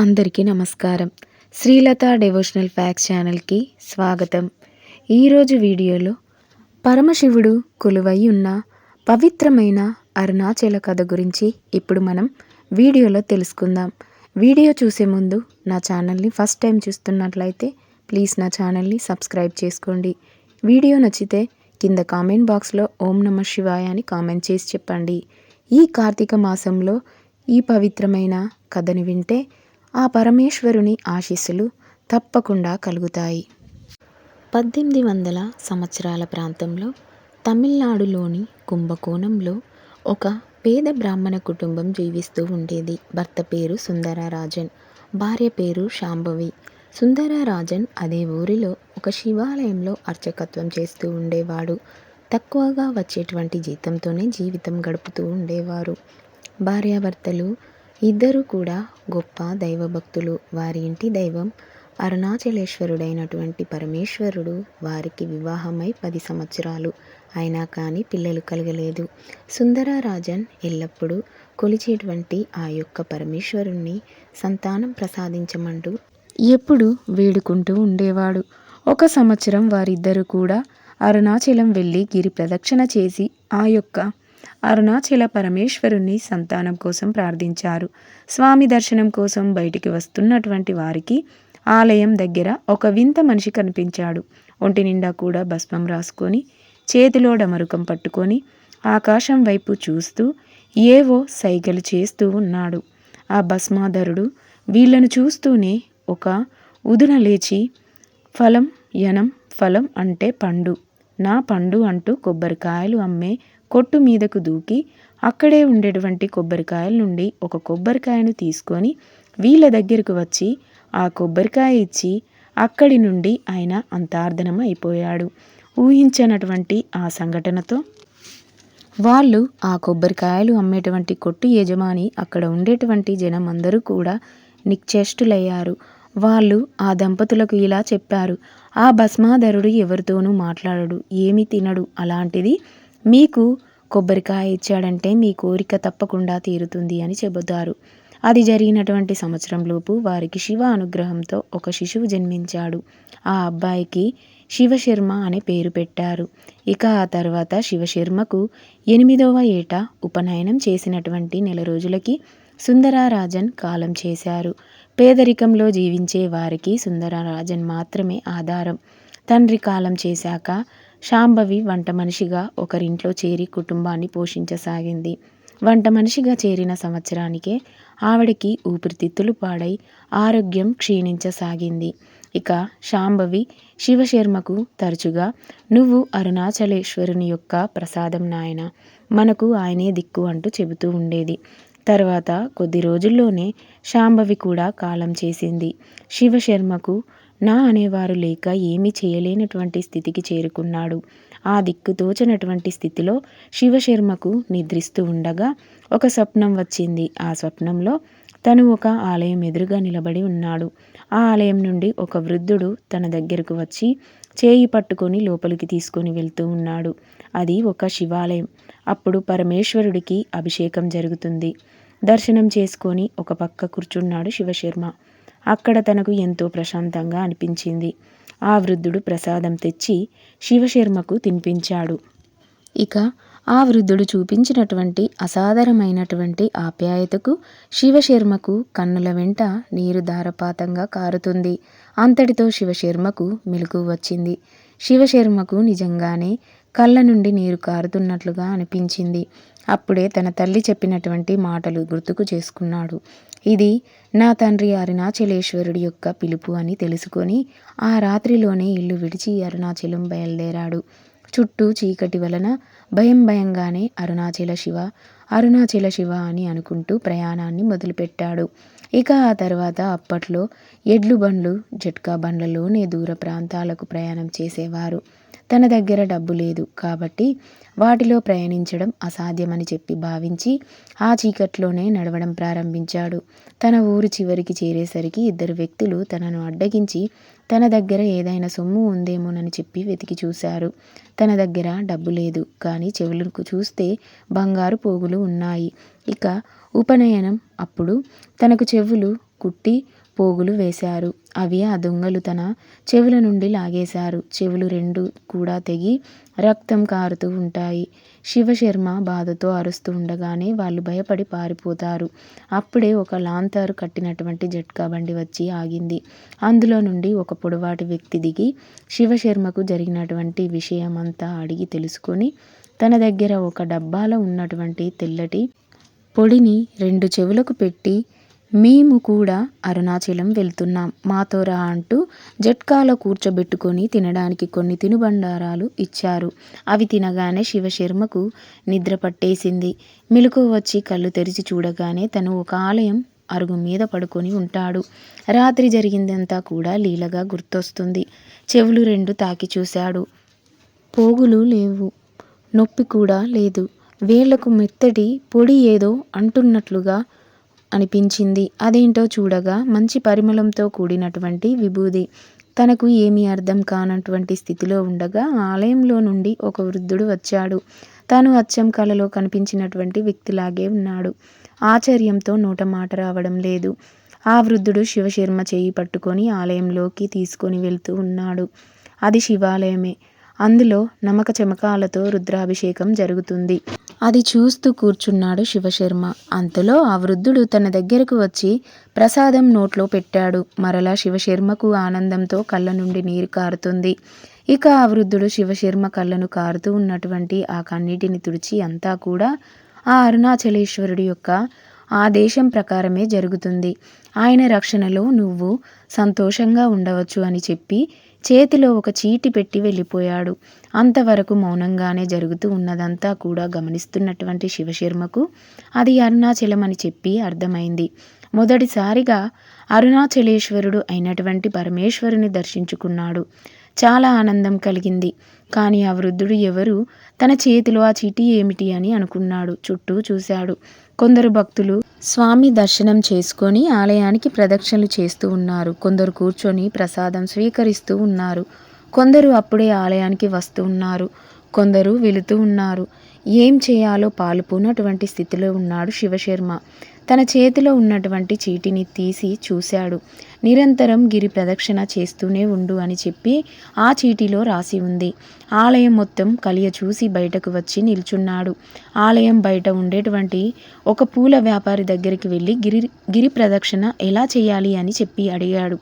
అందరికీ నమస్కారం. Srilatha devotional fax ఛానల్కి స్వాగతం. ఈరోజు వీడియోలో పరమశివుడు కొలువై ఉన్న పవిత్రమైన అరుణాచల కథ గురించి ఇప్పుడు మనం వీడియోలో తెలుసుకుందాం. వీడియో చూసే ముందు నా ఛానల్ని ఫస్ట్ టైం చూస్తున్నట్లయితే ప్లీజ్ నా ఛానల్ని సబ్స్క్రైబ్ చేసుకోండి. వీడియో నచ్చితే కింద కామెంట్ బాక్స్లో ఓం నమ శివాయ అని కామెంట్ చేసి చెప్పండి. ఈ కార్తీక మాసంలో ఈ పవిత్రమైన కథని వింటే ఆ పరమేశ్వరుని ఆశీస్సులు తప్పకుండా కలుగుతాయి. పద్దెనిమిది వందల సంవత్సరాల ప్రాంతంలో తమిళనాడులోని కుంభకోణంలో ఒక పేద బ్రాహ్మణ కుటుంబం జీవిస్తూ ఉండేది. భర్త పేరు సుందరరాజన్ భార్య పేరు శాంభవి. సుందరరాజన్ అదే ఊరిలో ఒక శివాలయంలో అర్చకత్వం చేస్తూ ఉండేవాడు. తక్కువగా వచ్చేటువంటి జీతంతోనే జీవితం గడుపుతూ ఉండేవారు. భార్యాభర్తలు ఇద్దరు కూడా గొప్ప దైవభక్తులు. వారి ఇంటి దైవం అరుణాచలేశ్వరుడైనటువంటి పరమేశ్వరుడు. వారికి వివాహమై పది సంవత్సరాలు అయినా కానీ పిల్లలు కలగలేదు. సుందరరాజన్ ఎల్లప్పుడూ కొలిచేటువంటి ఆ యొక్క పరమేశ్వరుణ్ణి సంతానం ప్రసాదించమంటూ ఎప్పుడు వేడుకుంటూ ఉండేవాడు. ఒక సంవత్సరం వారిద్దరూ కూడా అరుణాచలం వెళ్ళి గిరి ప్రదక్షిణ చేసి ఆ యొక్క అరుణాచల పరమేశ్వరుణ్ణి సంతానం కోసం ప్రార్థించారు. స్వామి దర్శనం కోసం బయటికి వస్తున్నటువంటి వారికి ఆలయం దగ్గర ఒక వింత మనిషి కనిపించాడు. ఒంటి నిండా కూడా భస్మం రాసుకొని చేతిలో డమరుకం పట్టుకొని ఆకాశం వైపు చూస్తూ ఏవో సైగలు చేస్తూ ఉన్నాడు. ఆ భస్మాధరుడు వీళ్ళను చూస్తూనే ఒక ఉదున లేచి ఫలం యనం ఫలం అంటే పండు. నా పండు అంటూ కొబ్బరికాయలు అమ్మే కొట్టు మీదకు దూకి అక్కడే ఉండేటువంటి కొబ్బరికాయల నుండి ఒక కొబ్బరికాయను తీసుకొని వీళ్ళ దగ్గరకు వచ్చి ఆ కొబ్బరికాయ ఇచ్చి అక్కడి నుండి ఆయన అంతార్ధనం అయిపోయాడు ఊహించనటువంటి ఆ సంఘటనతో వాళ్ళు ఆ కొబ్బరికాయలు అమ్మేటువంటి కొట్టు యజమాని అక్కడ ఉండేటువంటి జనం అందరూ కూడా నిశ్చేష్టులయ్యారు. వాళ్ళు ఆ దంపతులకు ఇలా చెప్పారు ఆ భస్మాధరుడు ఎవరితోనూ మాట్లాడడు ఏమి తినడు అలాంటిది మీకు కొబ్బరికాయ ఇచ్చాడంటే మీ కోరిక తప్పకుండా తీరుతుంది అని చెబుతారు. అది జరిగినటువంటి సంవత్సరంలోపు వారికి శివ అనుగ్రహంతో ఒక శిశువు జన్మించాడు. ఆ అబ్బాయికి శివశర్మ అనే పేరు పెట్టారు. ఇక ఆ తర్వాత శివశర్మకు ఎనిమిదవ ఏట ఉపనయనం చేసినటువంటి నెల రోజులకి సుందరారాజన్ కాలం చేశారు. పేదరికంలో జీవించే వారికి సుందరారాజన్ మాత్రమే ఆధారం. తండ్రి కాలం చేశాక శాంభవి వంట మనిషిగా ఒకరింట్లో చేరి కుటుంబాన్ని పోషించసాగింది. వంట మనిషిగా చేరిన సంవత్సరానికే ఆవిడకి ఊపిరితిత్తులు పాడై ఆరోగ్యం క్షీణించసాగింది. ఇక శాంభవి శివశర్మకు తరచుగా నువ్వు అరుణాచలేశ్వరుని యొక్క ప్రసాదం నాయన మనకు ఆయనే దిక్కు అంటూ చెబుతూ ఉండేది. తర్వాత కొద్ది రోజుల్లోనే శాంభవి కూడా కాలం చేసింది. శివశర్మకు నా అనేవారు లేక ఏమీ చేయలేనటువంటి స్థితికి చేరుకున్నాడు. ఆ దిక్కు తోచనటువంటి స్థితిలో శివశర్మకు నిద్రిస్తూ ఉండగా ఒక స్వప్నం వచ్చింది. ఆ స్వప్నంలో తను ఒక ఆలయం ఎదురుగా నిలబడి ఉన్నాడు. ఆ ఆలయం నుండి ఒక వృద్ధుడు తన దగ్గరకు వచ్చి చేయి పట్టుకొని లోపలికి తీసుకొని వెళ్తూ ఉన్నాడు. అది ఒక శివాలయం. అప్పుడు పరమేశ్వరుడికి అభిషేకం జరుగుతుంది. దర్శనం చేసుకొని ఒక పక్క కూర్చున్నాడు శివశర్మ. అక్కడ తనకు ఎంతో ప్రశాంతంగా అనిపించింది. ఆ వృద్ధుడు ప్రసాదం తెచ్చి శివశర్మకు తినిపించాడు. ఇక ఆ వృద్ధుడు చూపించినటువంటి అసాధారణమైనటువంటి ఆప్యాయతకు శివశర్మకు కన్నుల వెంట నీరు ధారపాతంగా కారుతుంది. అంతటితో శివశర్మకు మెలకు వచ్చింది. శివశర్మకు నిజంగానే కళ్ళ నుండి నీరు కారుతున్నట్లుగా అనిపించింది. అప్పుడే తన తల్లి చెప్పినటువంటి మాటలు గుర్తుకు చేసుకున్నాడు. ఇది నా తండ్రి అరుణాచలేశ్వరుడి యొక్క పిలుపు అని తెలుసుకొని ఆ రాత్రిలోనే ఇల్లు విడిచి అరుణాచలం బయలుదేరాడు. చుట్టూ చీకటి వలన భయం భయంగానే అరుణాచల శివ అరుణాచల శివ అని అనుకుంటూ ప్రయాణాన్ని మొదలుపెట్టాడు. ఇక ఆ తర్వాత అప్పట్లో ఎడ్లు బండ్లు జట్కా బండ్లలోనే దూర ప్రాంతాలకు ప్రయాణం చేసేవారు. తన దగ్గర డబ్బు లేదు కాబట్టి వాటిలో ప్రయాణించడం అసాధ్యమని చెప్పి భావించి ఆ చీకట్లోనే నడవడం ప్రారంభించాడు. తన ఊరు చివరికి చేరేసరికి ఇద్దరు వ్యక్తులు తనను అడ్డగించి తన దగ్గర ఏదైనా సొమ్ము ఉందేమోనని చెప్పి వెతికి చూశారు. తన దగ్గర డబ్బు లేదు కానీ చెవులకు చూస్తే బంగారు పోగులు ఉన్నాయి. ఇక ఉపనయనం అప్పుడు తనకు చెవులు కుట్టి పోగులు వేశారు. అవి ఆ దొంగలు తన చెవుల నుండి లాగేశారు. చెవులు రెండు కూడా తెగి రక్తం కారుతూ ఉంటాయి. శివశర్మ బాధతో అరుస్తూ ఉండగానే వాళ్ళు భయపడి పారిపోతారు. అప్పుడే ఒక లాంతారు కట్టినటువంటి జట్కా బండి వచ్చి ఆగింది. అందులో నుండి ఒక పొడవాటి వ్యక్తి దిగి శివశర్మకు జరిగినటువంటి విషయమంతా అడిగి తెలుసుకొని తన దగ్గర ఒక డబ్బాలో ఉన్నటువంటి తెల్లటి పొడిని రెండు చెవులకు పెట్టి మేము కూడా అరుణాచలం వెళ్తున్నాం. మాతో రా అంటూ జట్కాలో కూర్చోబెట్టుకొని తినడానికి కొన్ని తినుబండారాలు ఇచ్చారు. అవి తినగానే శివశర్మకు నిద్ర పట్టేసింది. మెలకు వచ్చి కళ్ళు తెరిచి చూడగానే తను ఒక ఆలయం అరుగు మీద పడుకొని ఉంటాడు. రాత్రి జరిగిందంతా కూడా లీలగా గుర్తొస్తుంది. చెవులు రెండు తాకి చూశాడు. పోగులు లేవు. నొప్పి కూడా లేదు. వేళ్ళకు మెత్తటి పొడి ఏదో అంటున్నట్లుగా అనిపించింది. అదేంటో చూడగా మంచి పరిమళంతో కూడినటువంటి విభూది. తనకు ఏమీ అర్థం కానటువంటి స్థితిలో ఉండగా ఆలయంలో నుండి ఒక వృద్ధుడు వచ్చాడు. తను అచ్చం కళలో కనిపించినటువంటి వ్యక్తిలాగే ఉన్నాడు. ఆశ్చర్యంతో నోట మాట రావడం లేదు. ఆ వృద్ధుడు శివశర్మ చేయి పట్టుకొని ఆలయంలోకి తీసుకొని వెళ్తూ ఉన్నాడు. అది శివాలయమే. అందులో నమక చమకాలతో రుద్రాభిషేకం జరుగుతుంది. అది చూస్తూ కూర్చున్నాడు శివశర్మ. అంతలో ఆ వృద్ధుడు తన దగ్గరకు వచ్చి ప్రసాదం నోట్లో పెట్టాడు. మరలా శివశర్మకు ఆనందంతో కళ్ళ నుండి నీరు కారుతుంది. ఇక ఆ వృద్ధుడు శివశర్మ కళ్ళను కారుతూ ఉన్నటువంటి ఆ కన్నీటిని తుడిచి అంతా కూడా ఆ అరుణాచలేశ్వరుడి యొక్క ఆదేశం ప్రకారమే జరుగుతుంది. ఆయన రక్షణలో నువ్వు సంతోషంగా ఉండవచ్చు అని చెప్పి చేతిలో ఒక చీటి పెట్టి వెళ్ళిపోయాడు. అంతవరకు మౌనంగానే జరుగుతూ ఉన్నదంతా కూడా గమనిస్తున్నటువంటి శివశర్మకు అది అరుణాచలం అని చెప్పి అర్థమైంది. మొదటిసారిగా అరుణాచలేశ్వరుడు అయినటువంటి పరమేశ్వరుని దర్శించుకున్నాడు. చాలా ఆనందం కలిగింది. కానీ ఆ వృద్ధుడు ఎవరు? తన చేతిలో ఆ చీటీ ఏమిటి అని అనుకున్నాడు. చుట్టూ చూశాడు. కొందరు భక్తులు స్వామి దర్శనం చేసుకొని ఆలయానికి ప్రదక్షిణలు చేస్తూ ఉన్నారు. కొందరు కూర్చొని ప్రసాదం స్వీకరిస్తూ ఉన్నారు. కొందరు అప్పుడే ఆలయానికి వస్తూ ఉన్నారు. కొందరు వెళుతూ ఉన్నారు. ఏం చేయాలో పాలుపోనటువంటి స్థితిలో ఉన్నాడు శివశర్మ. తన చేతిలో ఉన్నటువంటి చీటిని తీసి చూశాడు. నిరంతరం గిరి ప్రదక్షిణ చేస్తూనే ఉండు అని చెప్పి ఆ చీటిలో రాసి ఉంది. ఆలయం మొత్తం కలియ చూసి బయటకు వచ్చి నిల్చున్నాడు. ఆలయం బయట ఉండేటువంటి ఒక పూల వ్యాపారి దగ్గరికి వెళ్ళి గిరి గిరి ప్రదక్షిణ ఎలా చేయాలి అని చెప్పి అడిగాడు.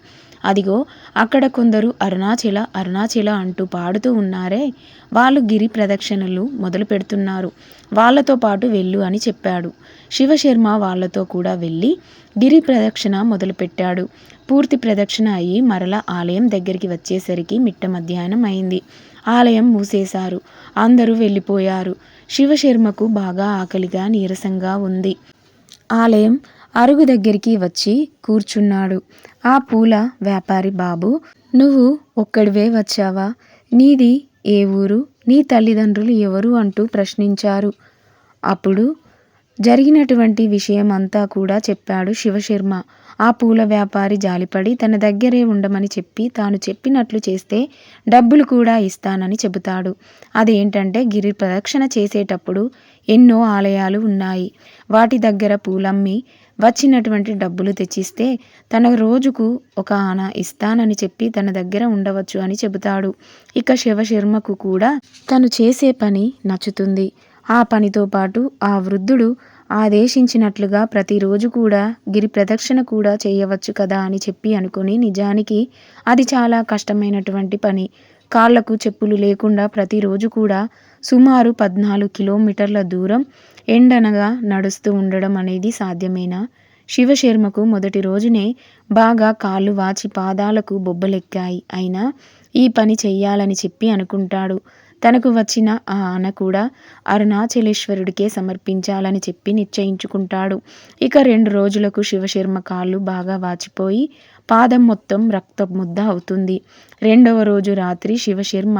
అదిగో అక్కడ కొందరు అరుణాచల అరుణాచల అంటూ పాడుతూ ఉన్నారే. వాళ్ళు గిరి ప్రదక్షిణలు మొదలు పెడుతున్నారు. వాళ్ళతో పాటు వెళ్ళు అని చెప్పాడు. శివశర్మ వాళ్ళతో కూడా వెళ్ళి గిరి ప్రదక్షిణ మొదలుపెట్టాడు పూర్తి ప్రదక్షిణ అయ్యి మరల ఆలయం దగ్గరికి వచ్చేసరికి మిట్ట మధ్యాహ్నం అయింది. ఆలయం మూసేశారు. అందరూ వెళ్ళిపోయారు. శివశర్మకు బాగా ఆకలిగా నీరసంగా ఉంది. ఆలయం అరుగు దగ్గరికి వచ్చి కూర్చున్నాడు. ఆ పూల వ్యాపారి బాబు నువ్వు ఒక్కడివే వచ్చావా? నీది ఏ ఊరు? నీ తల్లిదండ్రులు ఎవరు? అంటూ ప్రశ్నించారు. అప్పుడు జరిగినటువంటి విషయం అంతా కూడా చెప్పాడు శివశర్మ. ఆ పూల వ్యాపారి జాలిపడి తన దగ్గరే ఉండమని చెప్పి తాను చెప్పినట్లు చేస్తే డబ్బులు కూడా ఇస్తానని చెబుతాడు. అదేంటంటే గిరి ప్రదక్షిణ చేసేటప్పుడు ఎన్నో ఆలయాలు ఉన్నాయి. వాటి దగ్గర పూలమ్మి వచ్చినటువంటి డబ్బులు తెచ్చిస్తే తన రోజుకు ఒక ఆన ఇస్తానని చెప్పి తన దగ్గర ఉండవచ్చు అని చెబుతాడు. ఇక శివశర్మకు కూడా తను చేసే పని నచ్చుతుంది. ఆ పనితో పాటు ఆ వృద్ధుడు ఆదేశించినట్లుగా ప్రతిరోజు కూడా గిరి ప్రదక్షిణ కూడా చేయవచ్చు కదా అని చెప్పి అనుకుని నిజానికి అది చాలా కష్టమైనటువంటి పని. కాళ్ళకు చెప్పులు లేకుండా ప్రతిరోజు కూడా సుమారు పద్నాలుగు కిలోమీటర్ల దూరం ఎండనగా నడుస్తూ ఉండడం అనేది సాధ్యమేనా? శివశర్మకు మొదటి రోజునే బాగా కాళ్ళు వాచి పాదాలకు బొబ్బలెక్కాయి. అయినా ఈ పని చెయ్యాలని చెప్పి అనుకుంటాడు. తనకు వచ్చిన ఆ ఆన కూడా అరుణాచలేశ్వరుడికే సమర్పించాలని చెప్పి నిశ్చయించుకుంటాడు. ఇక రెండు రోజులకు శివశర్మ కాళ్ళు బాగా వాచిపోయి పాదం మొత్తం రక్త ముద్ద అవుతుంది. రెండవ రోజు రాత్రి శివశర్మ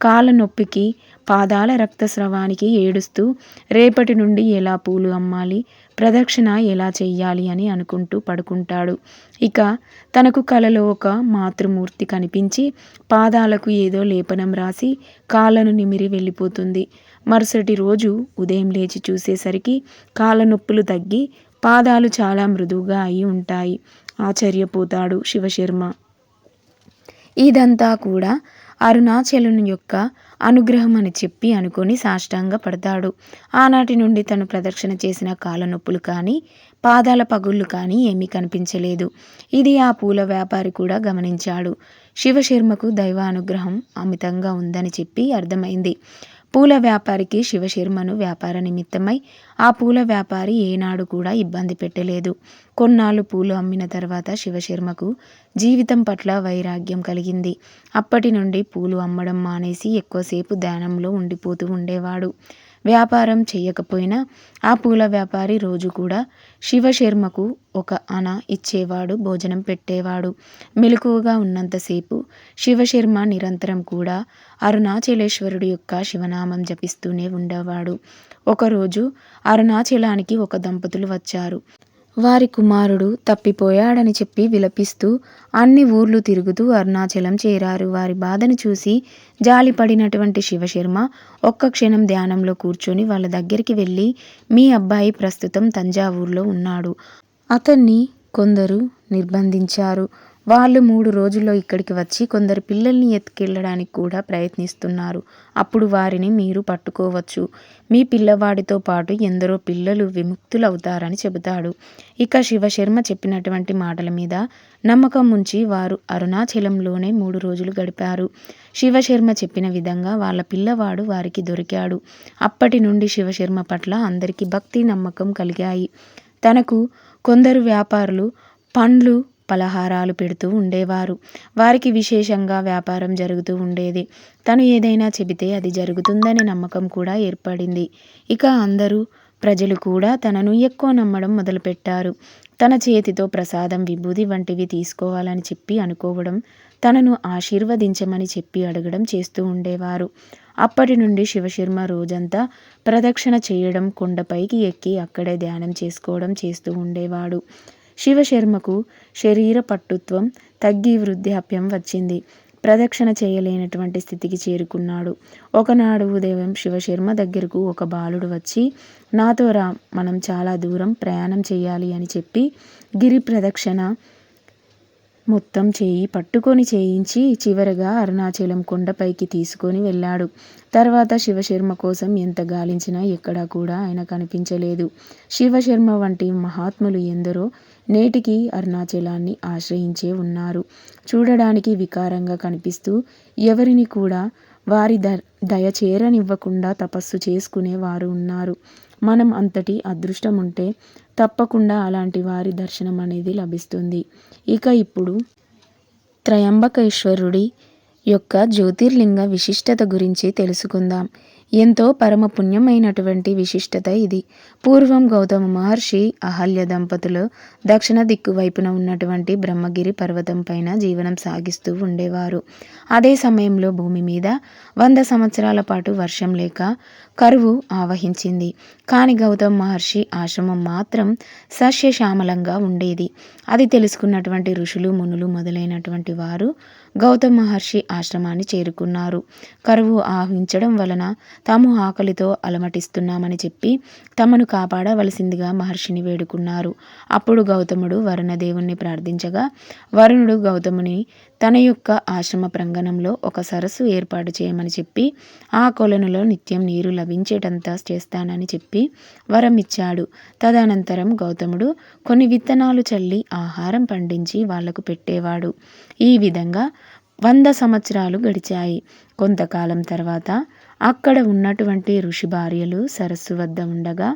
కాళ్ళ నొప్పికి పాదాల రక్తస్రవానికి ఏడుస్తూ రేపటి నుండి ఎలా పూలు అమ్మాలి? ప్రదక్షిణ ఎలా చెయ్యాలి అని అనుకుంటూ పడుకుంటాడు. ఇక తనకు కలలో ఒక మాతృమూర్తి కనిపించి పాదాలకు ఏదో లేపనం రాసి కాళ్ళను నిమిరి వెళ్ళిపోతుంది. మరుసటి రోజు ఉదయం లేచి చూసేసరికి కాళ్ళ నొప్పులు తగ్గి పాదాలు చాలా మృదువుగా అయి ఉంటాయి. ఆశ్చర్యపోతాడు శివశర్మ. ఇదంతా కూడా అరుణాచలుని యొక్క అనుగ్రహం అని చెప్పి అనుకొని సాష్టాంగ పడతాడు. ఆనాటి నుండి తను ప్రదక్షిణ చేసిన కాళ్ళ నొప్పులు కానీ పాదాల పగుళ్ళు కానీ ఏమీ కనిపించలేదు. ఇది ఆ పూల వ్యాపారి కూడా గమనించాడు. శివశర్మకు దైవ అనుగ్రహం అమితంగా ఉందని చెప్పి అర్థమైంది. పూల వ్యాపారికి శివశర్మను వ్యాపార నిమిత్తమై ఆ పూల వ్యాపారి ఏనాడు కూడా ఇబ్బంది పెట్టలేదు. కొన్నాళ్ళు పూలు అమ్మిన తర్వాత శివశర్మకు జీవితం పట్ల వైరాగ్యం కలిగింది. అప్పటి నుండి పూలు అమ్మడం మానేసి ఎక్కువసేపు ధ్యానంలో ఉండిపోతూ ఉండేవాడు. వ్యాపారం చేయకపోయినా ఆ పూల వ్యాపారి రోజు కూడా శివశర్మకు ఒక అన ఇచ్చేవాడు భోజనం పెట్టేవాడు. మెలకువగా ఉన్నంతసేపు శివశర్మ నిరంతరం కూడా అరుణాచలేశ్వరుడు యొక్క శివనామం జపిస్తూనే ఉండేవాడు. ఒకరోజు అరుణాచలానికి ఒక దంపతులు వచ్చారు. వారి కుమారుడు తప్పిపోయాడని చెప్పి విలపిస్తూ అన్ని ఊర్లు తిరుగుతూ అరుణాచలం చేరారు. వారి బాధను చూసి జాలిపడినటువంటి శివశర్మ ఒక్క క్షణం ధ్యానంలో కూర్చొని వాళ్ళ దగ్గరికి వెళ్ళి మీ అబ్బాయి ప్రస్తుతం తంజావూరులో ఉన్నాడు. అతన్ని కొందరు నిర్బంధించారు. వాళ్ళు మూడు రోజుల్లో ఇక్కడికి వచ్చి కొందరు పిల్లల్ని ఎత్తుకెళ్ళడానికి కూడా ప్రయత్నిస్తున్నారు. అప్పుడు వారిని మీరు పట్టుకోవచ్చు. మీ పిల్లవాడితో పాటు ఎందరో పిల్లలు విముక్తులవుతారని చెబుతాడు. ఇక శివశర్మ చెప్పినటువంటి మాటల మీద నమ్మకం ఉంచి వారు అరుణాచలంలోనే మూడు రోజులు గడిపారు. శివశర్మ చెప్పిన విధంగా వాళ్ళ పిల్లవాడు వారికి దొరికాడు. అప్పటి నుండి శివశర్మ పట్ల అందరికీ భక్తి నమ్మకం కలిగాయి. తనకు కొందరు వ్యాపారులు పండ్లు పలహారాలు పెడుతూ ఉండేవారు. వారికి విశేషంగా వ్యాపారం జరుగుతూ ఉండేది. తను ఏదైనా చెబితే అది జరుగుతుందనే నమ్మకం కూడా ఏర్పడింది. ఇక అందరూ ప్రజలు కూడా తనను ఎక్కువ నమ్మడం మొదలుపెట్టారు. తన చేతితో ప్రసాదం విభూది వంటివి తీసుకోవాలని చెప్పి అనుకోవడం తనను ఆశీర్వదించమని చెప్పి అడగడం చేస్తూ ఉండేవారు. అప్పటి నుండి శివశర్మ రోజంతా ప్రదక్షిణ చేయడం కొండపైకి ఎక్కి అక్కడే ధ్యానం చేసుకోవడం చేస్తూ ఉండేవాడు. శివశర్మకు శరీర పట్టుత్వం తగ్గి వృద్ధాప్యం వచ్చింది. ప్రదక్షిణ చేయలేనటువంటి స్థితికి చేరుకున్నాడు. ఒకనాడు ఉదయం శివశర్మ దగ్గరకు ఒక బాలుడు వచ్చి నాతో రా మనం చాలా దూరం ప్రయాణం చేయాలి అని చెప్పి గిరి ప్రదక్షిణ మొత్తం చేయి పట్టుకొని చేయించి చివరగా అరుణాచలం కొండపైకి తీసుకొని వెళ్ళాడు. తర్వాత శివశర్మ కోసం ఎంత గాలించినా ఎక్కడా కూడా ఆయన కనిపించలేదు. శివశర్మ వంటి మహాత్ములు ఎందరో నేటికి అరుణాచలాన్ని ఆశ్రయించే ఉన్నారు. చూడడానికి వికారంగా కనిపిస్తూ ఎవరిని కూడా వారి ద దయ చేరనివ్వకుండా తపస్సు చేసుకునే వారు ఉన్నారు. మనం అంతటి అదృష్టం ఉంటే తప్పకుండా అలాంటి వారి దర్శనం అనేది లభిస్తుంది. ఇక ఇప్పుడు త్రయంబకేశ్వరుడి యొక్క జ్యోతిర్లింగ విశిష్టత గురించి తెలుసుకుందాం. ఎంతో పరమ పుణ్యమైనటువంటి విశిష్టత ఇది. పూర్వం గౌతమ మహర్షి అహల్య దంపతులు దక్షిణ దిక్కు వైపున ఉన్నటువంటి బ్రహ్మగిరి పర్వతం పైన జీవనం సాగిస్తూ ఉండేవారు. అదే సమయంలో భూమి మీద వంద సంవత్సరాల పాటు వర్షం లేక కరువు ఆవహించింది. కానీ గౌతమ మహర్షి ఆశ్రమం మాత్రం సస్యశ్యామలంగా ఉండేది. అది తెలుసుకున్నటువంటి ఋషులు మునులు మొదలైనటువంటి వారు గౌతమ మహర్షి ఆశ్రమాన్ని చేరుకున్నారు. కరువు ఆహించడం వలన తాము ఆకలితో అలమటిస్తున్నామని చెప్పి తమను కాపాడవలసిందిగా మహర్షిని వేడుకున్నారు. అప్పుడు గౌతముడు వరుణదేవుణ్ణి ప్రార్థించగా వరుణుడు గౌతముని తన యొక్క ఆశ్రమ ప్రాంగణంలో ఒక సరస్సు ఏర్పాటు చేయమని చెప్పి ఆ కొలనులో నిత్యం నీరు లభించేటంతా చేస్తానని చెప్పి వరం ఇచ్చాడు. తదనంతరం గౌతముడు కొన్ని విత్తనాలు చల్లి ఆహారం పండించి వాళ్ళకు పెట్టేవాడు. ఈ విధంగా వంద సంవత్సరాలు గడిచాయి. కొంతకాలం తర్వాత అక్కడ ఉన్నటువంటి ఋషి భార్యలు సరస్సు వద్ద ఉండగా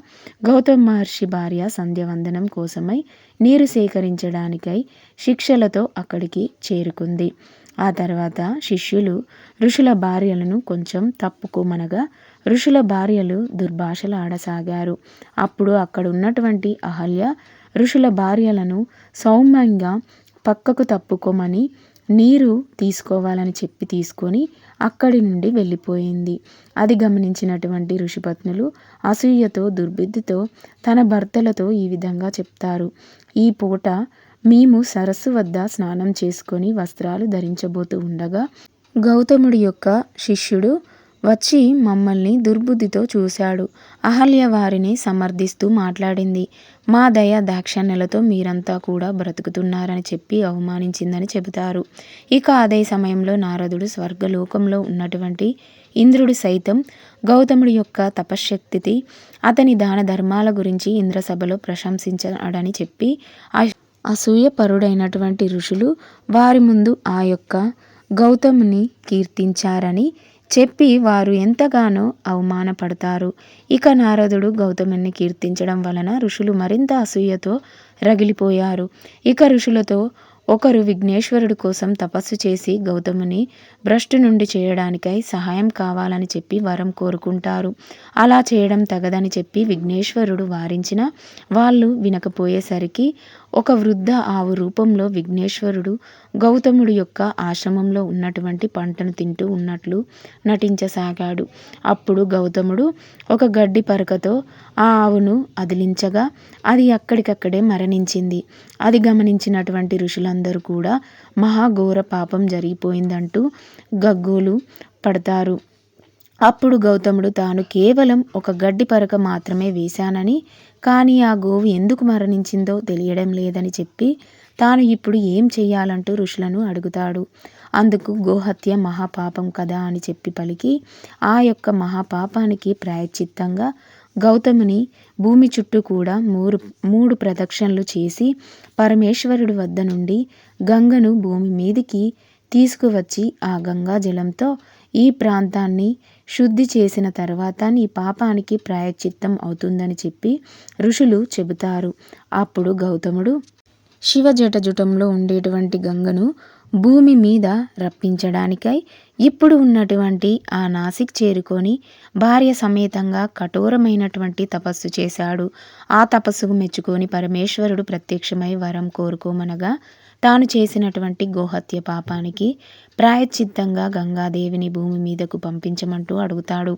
గౌతమ్ మహర్షి భార్య సంధ్యవందనం కోసమై నీరు సేకరించడానికై శిక్షలతో అక్కడికి చేరుకుంది. ఆ తర్వాత శిష్యులు ఋషుల భార్యలను కొంచెం తప్పుకోమనగా ఋషుల భార్యలు దుర్భాషలు ఆడసాగారు. అప్పుడు అక్కడ ఉన్నటువంటి అహల్య ఋషుల భార్యలను సౌమ్యంగా పక్కకు తప్పుకోమని నీరు తీసుకోవాలని చెప్పి తీసుకొని అక్కడి నుండి వెళ్ళిపోయింది. అది గమనించినటువంటి ఋషిపత్నులు అసూయతో దుర్బుద్ధితో తన భర్తలతో ఈ విధంగా చెప్తారు. ఈ పూట మేము సరస్సు వద్ద స్నానం చేసుకొని వస్త్రాలు ధరించబోతూ ఉండగా గౌతముడి యొక్క శిష్యుడు వచ్చి మమ్మల్ని దుర్బుద్ధితో చూశాడు. అహల్య వారిని సమర్థిస్తూ మాట్లాడింది. మా దయ దాక్షణ్యలతో మీరంతా కూడా బ్రతుకుతున్నారని చెప్పి అవమానించిందని చెబుతారు. ఇక అదే సమయంలో నారదుడు స్వర్గలోకంలో ఉన్నటువంటి ఇంద్రుడు సైతం గౌతముడి యొక్క తపశ్శక్తి అతని దాన ధర్మాల గురించి ఇంద్రసభలో ప్రశంసించాడని చెప్పి అసూయపరుడైనటువంటి ఋషులు వారి ముందు ఆ యొక్క గౌతముని కీర్తించారని చెప్పి వారు ఎంతగానో అవమానపడతారు. ఇక నారదుడు గౌతముని కీర్తించడం వలన ఋషులు మరింత అసూయతో రగిలిపోయారు. ఇక ఋషులతో ఒకరు విఘ్నేశ్వరుడు కోసం తపస్సు చేసి గౌతముని భ్రష్టు నుండి చేయడానికై సహాయం కావాలని చెప్పి వరం కోరుకుంటారు. అలా చేయడం తగదని చెప్పి విఘ్నేశ్వరుడు వారించిన వాళ్ళు వినకపోయేసరికి ఒక వృద్ధ ఆవు రూపంలో విఘ్నేశ్వరుడు గౌతముడు యొక్క ఆశ్రమంలో ఉన్నటువంటి పంటను తింటూ ఉన్నట్లు నటించసాగాడు. అప్పుడు గౌతముడు ఒక గడ్డి పరకతో ఆ ఆవును అదిలించగా అది అక్కడికక్కడే మరణించింది. అది గమనించినటువంటి ఋషులందరూ కూడా మహాఘోర పాపం జరిగిపోయిందంటూ గగ్గోలు పడతారు. అప్పుడు గౌతముడు తాను కేవలం ఒక గడ్డి పరక మాత్రమే వేశానని కానీ ఆ గోవు ఎందుకు మరణించిందో తెలియడం లేదని చెప్పి తాను ఇప్పుడు ఏం చెయ్యాలంటూ ఋషులను అడుగుతాడు. అందుకు గోహత్య మహాపాపం కదా అని చెప్పి పలికి ఆ యొక్క మహాపాపానికి ప్రాయశ్చిత్తంగా గౌతముని భూమి చుట్టూ కూడా మూడు మూడు ప్రదక్షిణలు చేసి పరమేశ్వరుడి వద్ద నుండి గంగను భూమి మీదికి తీసుకువచ్చి ఆ గంగా జలంతో ఈ ప్రాంతాన్ని శుద్ధి చేసిన తర్వాత నీ పాపానికి ప్రాయశ్చిత్తం అవుతుందని చెప్పి ఋషులు చెబుతారు. అప్పుడు గౌతముడు శివ జటజుటంలో ఉండేటువంటి గంగను భూమి మీద రప్పించడానికై ఇప్పుడు ఉన్నటువంటి ఆ నాసిక్ చేరుకొని భార్య సమేతంగా కఠోరమైనటువంటి తపస్సు చేశాడు. ఆ తపస్సుకు మెచ్చుకొని పరమేశ్వరుడు ప్రత్యక్షమై వరం కోరుకోమనగా తాను చేసినటువంటి గోహత్య పాపానికి ప్రాయశ్చిత్తంగా గంగాదేవిని భూమి మీదకు పంపించమంటూ అడుగుతాడు.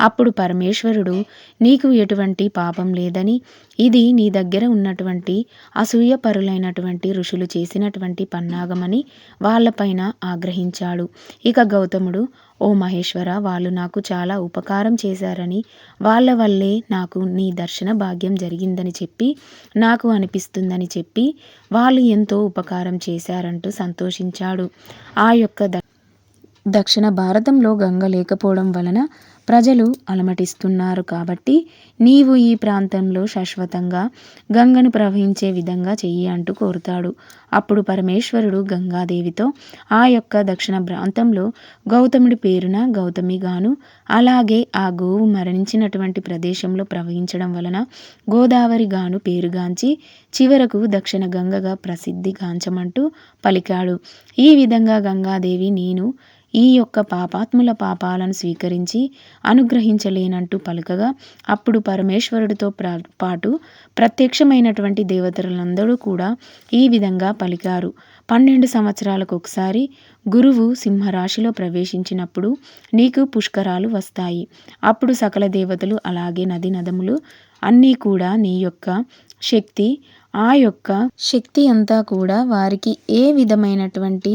అప్పుడు పరమేశ్వరుడు నీకు ఎటువంటి పాపం లేదని ఇది నీ దగ్గర ఉన్నటువంటి అసూయపరులైనటువంటి ఋషులు చేసినటువంటి పన్నాగమని వాళ్ళపైన ఆగ్రహించాడు. ఇక గౌతముడు ఓ మహేశ్వర వాళ్ళు నాకు చాలా ఉపకారం చేశారని వాళ్ళ వల్లే నాకు నీ దర్శన భాగ్యం జరిగిందని చెప్పి నాకు అనిపిస్తుందని చెప్పి వాళ్ళు ఎంతో ఉపకారం చేశారంటూ సంతోషించాడు. ఆ యొక్క దక్షిణ భారతంలో గంగ లేకపోవడం వలన ప్రజలు అలమటిస్తున్నారు కాబట్టి నీవు ఈ ప్రాంతంలో శాశ్వతంగా గంగను ప్రవహించే విధంగా చెయ్యి అంటూ కోరుతాడు. అప్పుడు పరమేశ్వరుడు గంగాదేవితో ఆ యొక్క దక్షిణ ప్రాంతంలో గౌతముడి పేరున గౌతమిగాను అలాగే ఆ గోవు మరణించినటువంటి ప్రదేశంలో ప్రవహించడం వలన గోదావరిగాను పేరుగాంచి చివరకు దక్షిణ గంగగా ప్రసిద్ధిగాంచమంటూ పలికాడు. ఈ విధంగా గంగాదేవి నేను ఈ యొక్క పాపాత్ముల పాపాలను స్వీకరించి అనుగ్రహించలేనంటూ పలుకగా అప్పుడు పరమేశ్వరుడితో పాటు ప్రత్యక్షమైనటువంటి దేవతలందరూ కూడా ఈ విధంగా పలికారు. పన్నెండు సంవత్సరాలకు ఒకసారి గురువు సింహరాశిలో ప్రవేశించినప్పుడు నీకు పుష్కరాలు వస్తాయి. అప్పుడు సకల దేవతలు అలాగే నది నదములు అన్నీ కూడా నీ యొక్క శక్తి ఆ యొక్క శక్తి అంతా కూడా వారికి ఏ విధమైనటువంటి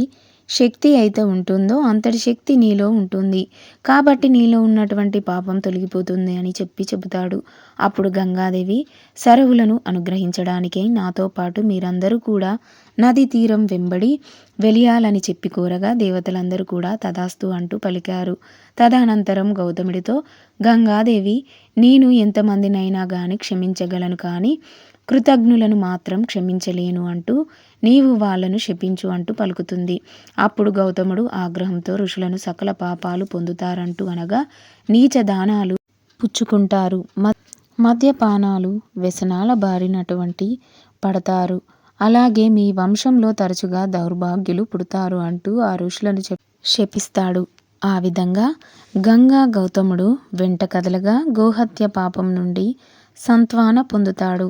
శక్తి అయితే ఉంటుందో అంతటి శక్తి నీలో ఉంటుంది. కాబట్టి నీలో ఉన్నటువంటి పాపం తొలగిపోతుంది అని చెప్పి చెబుతాడు. అప్పుడు గంగాదేవి సరవులను అనుగ్రహించడానికై నాతో పాటు మీరందరూ కూడా నది తీరం వెంబడి వెలియాలని చెప్పి కోరగా దేవతలందరూ కూడా తదాస్తు అంటూ పలికారు. తదనంతరం గౌతముడితో గంగాదేవి నేను ఎంతమందినైనా గాని క్షమించగలను కానీ కృతజ్ఞులను మాత్రం క్షమించలేను అంటూ నీవు వాళ్ళను శపించు అంటూ పలుకుతుంది. అప్పుడు గౌతముడు ఆగ్రహంతో ఋషులను సకల పాపాలు పొందుతారంటూ అనగా నీచ దానాలు పుచ్చుకుంటారు. మద్యపానాలు వ్యసనాల బారినటువంటి పడతారు. అలాగే మీ వంశంలో తరచుగా దౌర్భాగ్యులు పుడతారు అంటూ ఆ ఋషులను శపిస్తాడు. ఆ విధంగా గంగా గౌతముడు వెంట కదలగా గోహత్య పాపం నుండి సంత్వాన పొందుతాడు.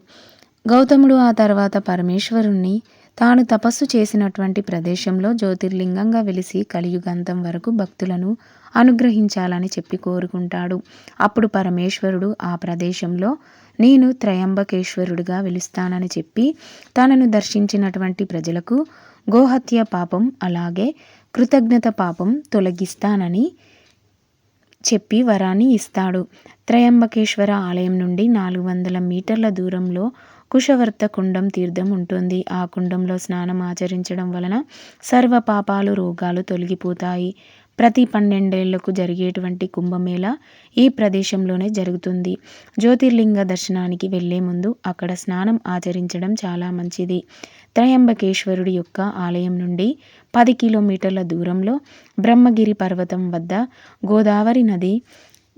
గౌతముడు ఆ తర్వాత పరమేశ్వరుణ్ణి తాను తపస్సు చేసినటువంటి ప్రదేశంలో జ్యోతిర్లింగంగా వెలిసి కలియుగంతం వరకు భక్తులను అనుగ్రహించాలని చెప్పి కోరుకుంటాడు. అప్పుడు పరమేశ్వరుడు ఆ ప్రదేశంలో నేను త్రయంబకేశ్వరుడిగా వెలుస్తానని చెప్పి తనను దర్శించినటువంటి ప్రజలకు గోహత్య పాపం అలాగే కృతజ్ఞత పాపం తొలగిస్తానని చెప్పి వరాన్ని ఇస్తాడు. త్రయంబకేశ్వర ఆలయం నుండి నాలుగు వందల మీటర్ల దూరంలో కుశవర్త కుండం తీర్థం ఉంటుంది. ఆ కుండంలో స్నానం ఆచరించడం వలన సర్వ పాపాలు రోగాలు తొలగిపోతాయి. ప్రతి పన్నెండేళ్ళకు జరిగేటువంటి కుంభమేళ ఈ ప్రదేశంలోనే జరుగుతుంది. జ్యోతిర్లింగ దర్శనానికి వెళ్ళే ముందు అక్కడ స్నానం ఆచరించడం చాలా మంచిది. త్రయంబకేశ్వరుడి యొక్క ఆలయం నుండి పది కిలోమీటర్ల దూరంలో బ్రహ్మగిరి పర్వతం వద్ద గోదావరి నది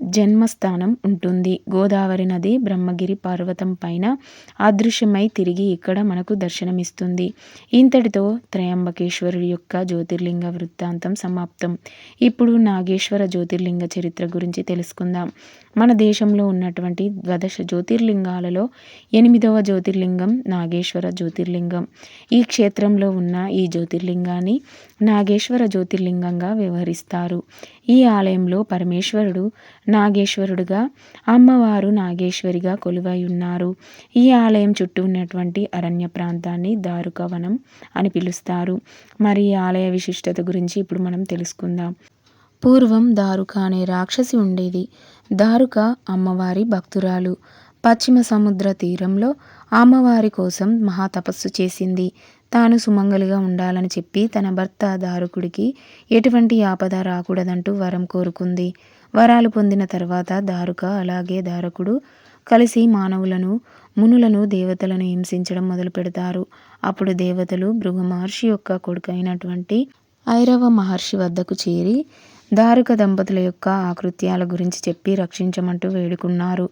జన్మస్థానం ఉంటుంది. గోదావరి నది బ్రహ్మగిరి పర్వతం పైన అదృశ్యమై తిరిగి ఇక్కడ మనకు దర్శనమిస్తుంది. ఇంతటితో త్రయంబకేశ్వరుడి యొక్క జ్యోతిర్లింగ వృత్తాంతం సమాప్తం. ఇప్పుడు నాగేశ్వర జ్యోతిర్లింగ చరిత్ర గురించి తెలుసుకుందాం. మన దేశంలో ఉన్నటువంటి ద్వాదశ జ్యోతిర్లింగాలలో ఎనిమిదవ జ్యోతిర్లింగం నాగేశ్వర జ్యోతిర్లింగం. ఈ క్షేత్రంలో ఉన్న ఈ జ్యోతిర్లింగాన్ని నాగేశ్వర జ్యోతిర్లింగంగా వ్యవహరిస్తారు. ఈ ఆలయంలో పరమేశ్వరుడు నాగేశ్వరుడుగా అమ్మవారు నాగేశ్వరిగా కొలువై ఉన్నారు. ఈ ఆలయం చుట్టూ ఉన్నటువంటి అరణ్య ప్రాంతాన్ని దారుకవనం అని పిలుస్తారు. మరి ఈ ఆలయ విశిష్టత గురించి ఇప్పుడు మనం తెలుసుకుందాం. పూర్వం దారుక అనే రాక్షసి ఉండేది. దారుక అమ్మవారి భక్తురాలు. పశ్చిమ సముద్ర తీరంలో అమ్మవారి కోసం మహాతపస్సు చేసింది. తాను సుమంగలిగా ఉండాలని చెప్పి తన భర్త దారుకుడికి ఎటువంటి ఆపద రాకూడదంటూ వరం కోరుకుంది. వరాలు పొందిన తర్వాత దారుక అలాగే దారకుడు కలిసి మానవులను మునులను దేవతలను హింసించడం మొదలు పెడతారు. అప్పుడు దేవతలు భృగు మహర్షి యొక్క కొడుకైనటువంటి ఐరవ మహర్షి వద్దకు చేరి దారుక దంపతుల యొక్క ఆకృత్యాల గురించి చెప్పి రక్షించమంటూ వేడుకున్నారు.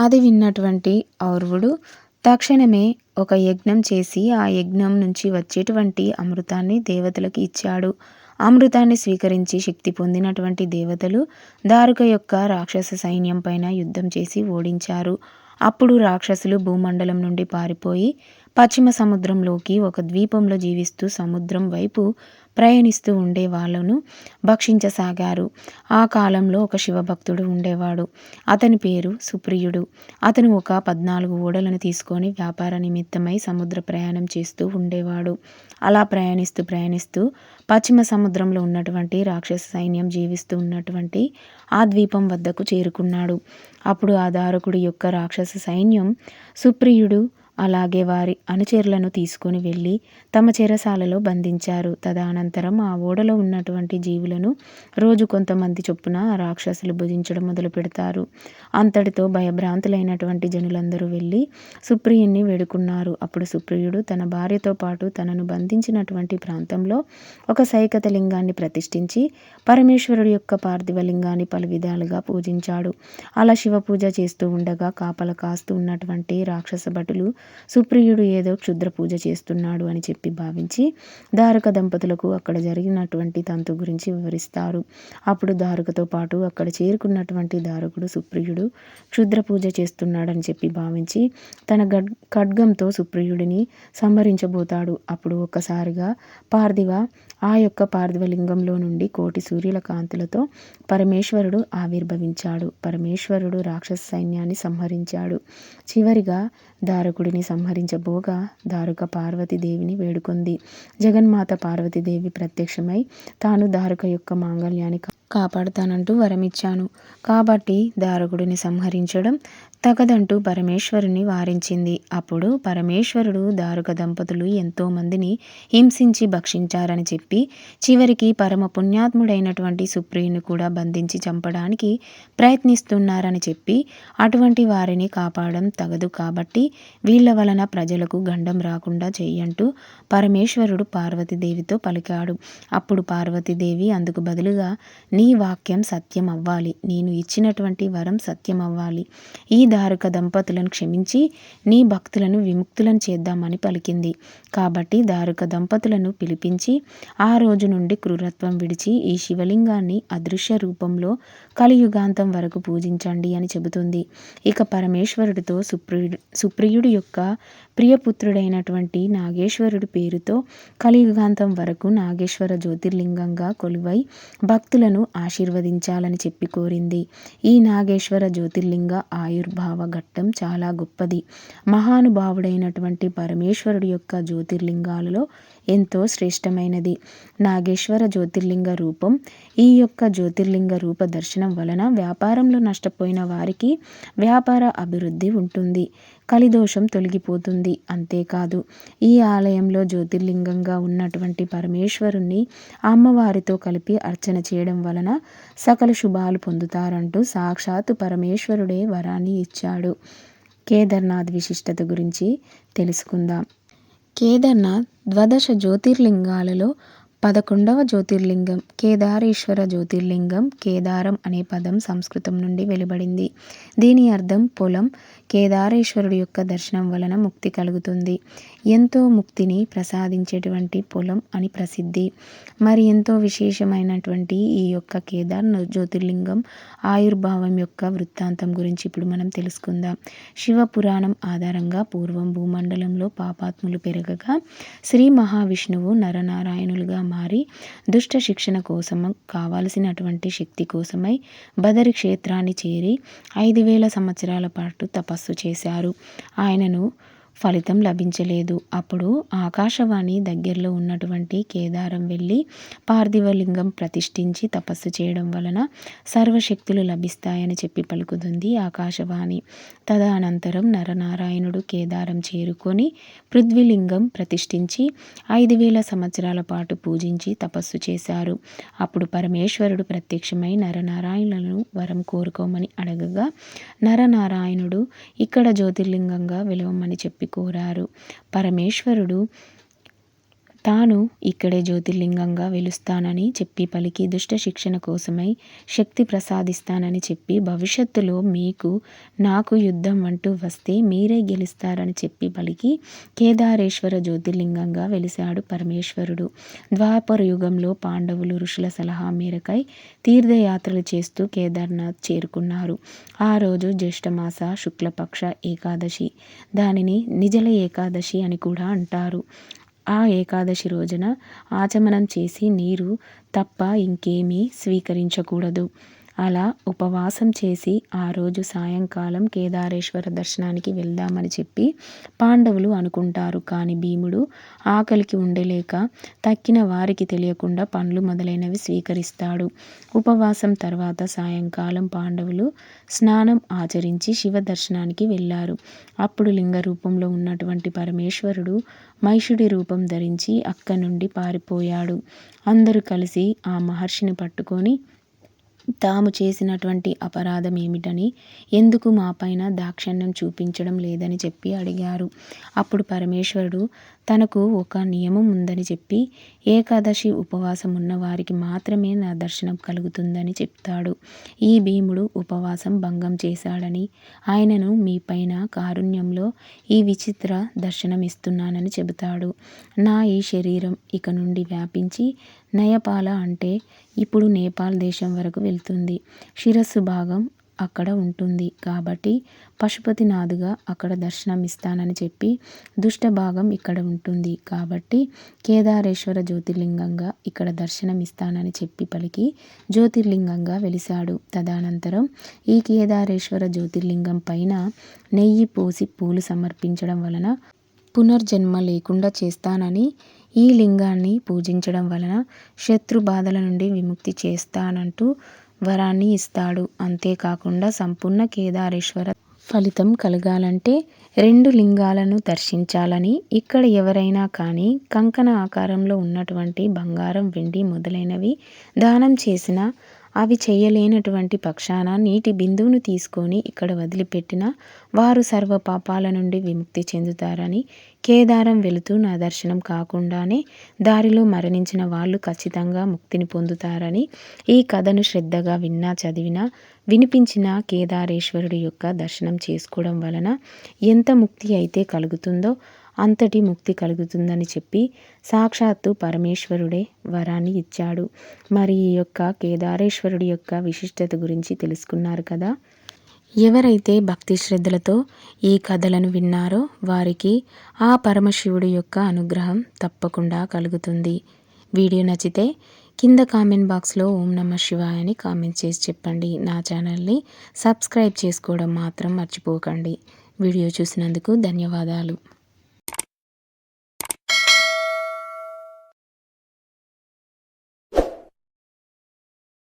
అది విన్నటువంటి ఔర్వుడు తక్షణమే ఒక యజ్ఞం చేసి ఆ యజ్ఞం నుంచి వచ్చేటువంటి అమృతాన్ని దేవతలకు ఇచ్చాడు. అమృతాన్ని స్వీకరించి శక్తి పొందినటువంటి దేవతలు దారుక యొక్క రాక్షస సైన్యం పైన యుద్ధం చేసి ఓడించారు. అప్పుడు రాక్షసులు భూమండలం నుండి పారిపోయి పశ్చిమ సముద్రంలోకి ఒక ద్వీపంలో జీవిస్తూ సముద్రం వైపు ప్రయాణిస్తూ ఉండే వాళ్ళను భక్షించసాగారు. ఆ కాలంలో ఒక శివభక్తుడు ఉండేవాడు. అతని పేరు సుప్రియుడు. అతను ఒక పద్నాలుగు ఓడలను తీసుకొని వ్యాపార నిమిత్తమై సముద్ర ప్రయాణం చేస్తూ ఉండేవాడు. అలా ప్రయాణిస్తూ ప్రయాణిస్తూ పశ్చిమ సముద్రంలో ఉన్నటువంటి రాక్షస సైన్యం జీవిస్తూ ఉన్నటువంటి ఆ ద్వీపం వద్దకు చేరుకున్నాడు. అప్పుడు ఆ దారకుడి యొక్క రాక్షస సైన్యం సుప్రియుడు అలాగే వారి అనుచరులను తీసుకొని వెళ్ళి తమ చెరసాలలో బంధించారు. తదనంతరం ఆ ఓడలో ఉన్నటువంటి జీవులను రోజు కొంతమంది చొప్పున రాక్షసులు భుజించడం మొదలు పెడతారు. అంతటితో భయభ్రాంతులైనటువంటి జనులందరూ వెళ్ళి సుప్రియుణ్ణి వేడుకున్నారు. అప్పుడు సుప్రియుడు తన భార్యతో పాటు తనను బంధించినటువంటి ప్రాంతంలో ఒక సైకత లింగాన్ని ప్రతిష్ఠించి పరమేశ్వరుడు యొక్క పార్థివ లింగాన్ని పలు విధాలుగా పూజించాడు. అలా శివ పూజ చేస్తూ ఉండగా కాపల కాస్తూ ఉన్నటువంటి రాక్షస భటులు సుప్రియుడు ఏదో క్షుద్ర పూజ చేస్తున్నాడు అని చెప్పి భావించి దారుక దంపతులకు అక్కడ జరిగినటువంటి తంతు గురించి వివరిస్తారు. అప్పుడు దారుకతో పాటు అక్కడ చేరుకున్నటువంటి దారుకుడు సుప్రియుడు క్షుద్ర పూజ చేస్తున్నాడని చెప్పి భావించి తన గడ్ ఖడ్గంతో సుప్రియుడిని సంహరించబోతాడు. అప్పుడు ఒక్కసారిగా పార్థివ ఆ యొక్క పార్థివలింగంలో నుండి కోటి సూర్యుల కాంతులతో పరమేశ్వరుడు ఆవిర్భవించాడు. పరమేశ్వరుడు రాక్షస సైన్యాన్ని సంహరించాడు. చివరిగా దారకుడిని సంహరించబోగా దారుక పార్వతీదేవిని వేడుకుంది. జగన్మాత పార్వతీదేవి ప్రత్యక్షమై తాను దారుక యొక్క మాంగళ్యాన్ని కాపాడుతానంటూ వరమిచ్చాను. కాబట్టి దారకుడిని సంహరించడం తగదంటూ పరమేశ్వరుని వారించింది. అప్పుడు పరమేశ్వరుడు దారుక దంపతులు ఎంతోమందిని హింసించి భక్షించారని చెప్పి చివరికి పరమ పుణ్యాత్ముడైనటువంటి సుప్రియుని కూడా బంధించి చంపడానికి ప్రయత్నిస్తున్నారని చెప్పి అటువంటి వారిని కాపాడడం తగదు కాబట్టి వీళ్ళ వలన ప్రజలకు గండం రాకుండా చేయంటూ పరమేశ్వరుడు పార్వతీదేవితో పలికాడు. అప్పుడు పార్వతీదేవి అందుకు బదులుగా నీ వాక్యం సత్యం అవ్వాలి నేను ఇచ్చినటువంటి వరం సత్యం అవ్వాలి ఈ దారుక దంపతులను క్షమించి నీ భక్తులను విముక్తులను చేద్దామని పలికింది. కాబట్టి దారుక దంపతులను పిలిపించి ఆ రోజు నుండి క్రూరత్వం విడిచి ఈ శివలింగాన్ని అదృశ్య రూపంలో కలియుగాంతం వరకు పూజించండి అని చెబుతుంది. ఇక పరమేశ్వరుడితో సుప్రియుడు సుప్రియుడు యొక్క ప్రియపుత్రుడైనటువంటి నాగేశ్వరుడి పేరుతో కలియుగాంతం వరకు నాగేశ్వర జ్యోతిర్లింగంగా కొలువై భక్తులను ఆశీర్వదించాలని చెప్పి కోరింది. ఈ నాగేశ్వర జ్యోతిర్లింగ ఆయుర్భావ ఘట్టం చాలా గొప్పది. మహానుభావుడైనటువంటి పరమేశ్వరుడు యొక్క జ్యోతిర్లింగాలలో ఎంతో శ్రేష్టమైనది. నాగేశ్వర జ్యోతిర్లింగ రూపం. ఈ యొక్క జ్యోతిర్లింగ రూప దర్శనం వలన వ్యాపారంలో నష్టపోయిన వారికి వ్యాపార అభివృద్ధి ఉంటుంది. కలిదోషం తొలగిపోతుంది. అంతేకాదు ఈ ఆలయంలో జ్యోతిర్లింగంగా ఉన్నటువంటి పరమేశ్వరుణ్ణి అమ్మవారితో కలిపి అర్చన చేయడం వలన సకల శుభాలు పొందుతారంటూ సాక్షాత్తు పరమేశ్వరుడే వరాన్ని ఇచ్చాడు. కేదార్నాథ్ విశిష్టత గురించి తెలుసుకుందాం. కేదార్నాథ్ ద్వాదశ జ్యోతిర్లింగాలలో పదకొండవ జ్యోతిర్లింగం కేదారేశ్వర జ్యోతిర్లింగం కేదారం అనే పదం సంస్కృతం నుండి వెలువడింది. దీని అర్థం పొలం కేదారేశ్వరుడు యొక్క దర్శనం వలన ముక్తి కలుగుతుంది. ఎంతో ముక్తిని ప్రసాదించేటువంటి పొలం అని ప్రసిద్ధి. మరి ఎంతో విశేషమైనటువంటి ఈ యొక్క కేదార్ జ్యోతిర్లింగం ఆయుర్భావం యొక్క వృత్తాంతం గురించి ఇప్పుడు మనం తెలుసుకుందాం. శివ పురాణం ఆధారంగా పూర్వం భూమండలంలో పాపాత్ములు పెరగగా శ్రీ మహావిష్ణువు నరనారాయణులుగా మారి దుష్ట శిక్షణ కోసం కావలసినటువంటి శక్తి కోసమై బదరి క్షేత్రాన్ని చేరి ఐదు వేల సంవత్సరాల పాటు తపస్సు చేశారు. ఆయనను ఫలితం లభించలేదు. అప్పుడు ఆకాశవాణి దగ్గరలో ఉన్నటువంటి కేదారం వెళ్ళి పార్థివలింగం ప్రతిష్ఠించి తపస్సు చేయడం వలన సర్వశక్తులు లభిస్తాయని చెప్పి పలుకుతుంది ఆకాశవాణి. తదనంతరం నరనారాయణుడు కేదారం చేరుకొని పృథ్వీలింగం ప్రతిష్ఠించి ఐదు వేల సంవత్సరాల పాటు పూజించి తపస్సు చేశారు. అప్పుడు పరమేశ్వరుడు ప్రత్యక్షమై నరనారాయణులను వరం కోరుకోమని అడగగా నరనారాయణుడు ఇక్కడ జ్యోతిర్లింగంగా విలవమని చెప్పి చెప్పి కోరారు. పరమేశ్వరుడు తాను ఇక్కడే జ్యోతిర్లింగంగా వెలుస్తానని చెప్పి పలికి దుష్ట శిక్షణ కోసమై శక్తి ప్రసాదిస్తానని చెప్పి భవిష్యత్తులో మీకు నాకు యుద్ధం అంటూ వస్తే మీరే గెలుస్తారని చెప్పి పలికి కేదారేశ్వర జ్యోతిర్లింగంగా వెలిశాడు పరమేశ్వరుడు. ద్వాపర యుగంలో పాండవులు ఋషుల సలహా మేరకై తీర్థయాత్రలు చేస్తూ కేదార్నాథ్ చేరుకున్నారు. ఆ రోజు జ్యేష్ఠమాస శుక్లపక్ష ఏకాదశి. దానిని నిజల ఏకాదశి అని కూడా అంటారు. ఆ ఏకాదశి రోజున ఆచమనం చేసి నీరు తప్ప ఇంకేమీ స్వీకరించకూడదు. అలా ఉపవాసం చేసి ఆ రోజు సాయంకాలం కేదారేశ్వర దర్శనానికి వెళ్దామని చెప్పి పాండవులు అనుకుంటారు. కానీ భీముడు ఆకలికి ఉండలేక తక్కిన వారికి తెలియకుండా పండ్లు మొదలైనవి స్వీకరిస్తాడు. ఉపవాసం తర్వాత సాయంకాలం పాండవులు స్నానం ఆచరించి శివ దర్శనానికి వెళ్ళారు. అప్పుడు లింగ రూపంలో ఉన్నటువంటి పరమేశ్వరుడు మహిషుడి రూపం ధరించి అక్క నుండి పారిపోయాడు. అందరూ కలిసి ఆ మహర్షిని పట్టుకొని తాము చేసినటువంటి అపరాధం ఏమిటని? ఎందుకు మాపైన దాక్షణ్యం చూపించడం లేదని చెప్పి అడిగారు. అప్పుడు పరమేశ్వరుడు తనకు ఒక నియమం ఉందని చెప్పి ఏకాదశి ఉపవాసం ఉన్న వారికి మాత్రమే నా దర్శనం కలుగుతుందని చెప్తాడు. ఈ భీముడు ఉపవాసం భంగం చేశాడని ఆయనను మీ పైన కారుణ్యంలో ఈ విచిత్ర దర్శనం ఇస్తున్నానని చెబుతాడు. నా ఈ శరీరం ఇక నుండి వ్యాపించి నయపాల అంటే ఇప్పుడు నేపాల్ దేశం వరకు వెళ్తుంది. శిరస్సు భాగం అక్కడ ఉంటుంది. కాబట్టి పశుపతినాథుగా అక్కడ దర్శనం ఇస్తానని చెప్పి దుష్ట భాగం ఇక్కడ ఉంటుంది. కాబట్టి కేదారేశ్వర జ్యోతిర్లింగంగా ఇక్కడ దర్శనం ఇస్తానని చెప్పి పలికి జ్యోతిర్లింగంగా వెలిశాడు. తదనంతరం ఈ కేదారేశ్వర జ్యోతిర్లింగం పైన నెయ్యి పోసి పూలు సమర్పించడం వలన పునర్జన్మ లేకుండా చేస్తానని ఈ లింగాన్ని పూజించడం వలన శత్రు బాధల నుండి విముక్తి చేస్తానంటూ వరాన్ని ఇస్తాడు. అంతేకాకుండా సంపూర్ణ కేదారేశ్వర ఫలితం కలగాలంటే రెండు లింగాలను దర్శించాలని ఇక్కడ ఎవరైనా కానీ కంకణ ఆకారంలో ఉన్నటువంటి బంగారం వెండి మొదలైనవి దానం చేసిన అవి చేయలేనటువంటి పక్షాన నీటి బిందువును తీసుకొని ఇక్కడ వదిలిపెట్టిన వారు సర్వ పాపాల నుండి విముక్తి చెందుతారని కేదారం వెళుతూ నా దర్శనం కాకుండానే దారిలో మరణించిన వాళ్ళు ఖచ్చితంగా ముక్తిని పొందుతారని ఈ కథను శ్రద్ధగా విన్నా చదివినా వినిపించిన కేదారేశ్వరుడి యొక్క దర్శనం చేసుకోవడం వలన ఎంత ముక్తి అయితే కలుగుతుందో అంతటి ముక్తి కలుగుతుందని చెప్పి సాక్షాత్తు పరమేశ్వరుడే వరాన్ని ఇచ్చాడు. మరి ఈ యొక్క కేదారేశ్వరుడి యొక్క విశిష్టత గురించి తెలుసుకున్నారు కదా? ఎవరైతే భక్తి శ్రద్ధలతో ఈ కథలను విన్నారో వారికి ఆ పరమశివుడి యొక్క అనుగ్రహం తప్పకుండా కలుగుతుంది. వీడియో నచ్చితే కింద కామెంట్ బాక్స్లో ఓం నమ శివాయ అని కామెంట్ చేసి చెప్పండి. నా ఛానల్ని సబ్స్క్రైబ్ చేసుకోవడం మాత్రం మర్చిపోకండి. వీడియో చూసినందుకు ధన్యవాదాలు.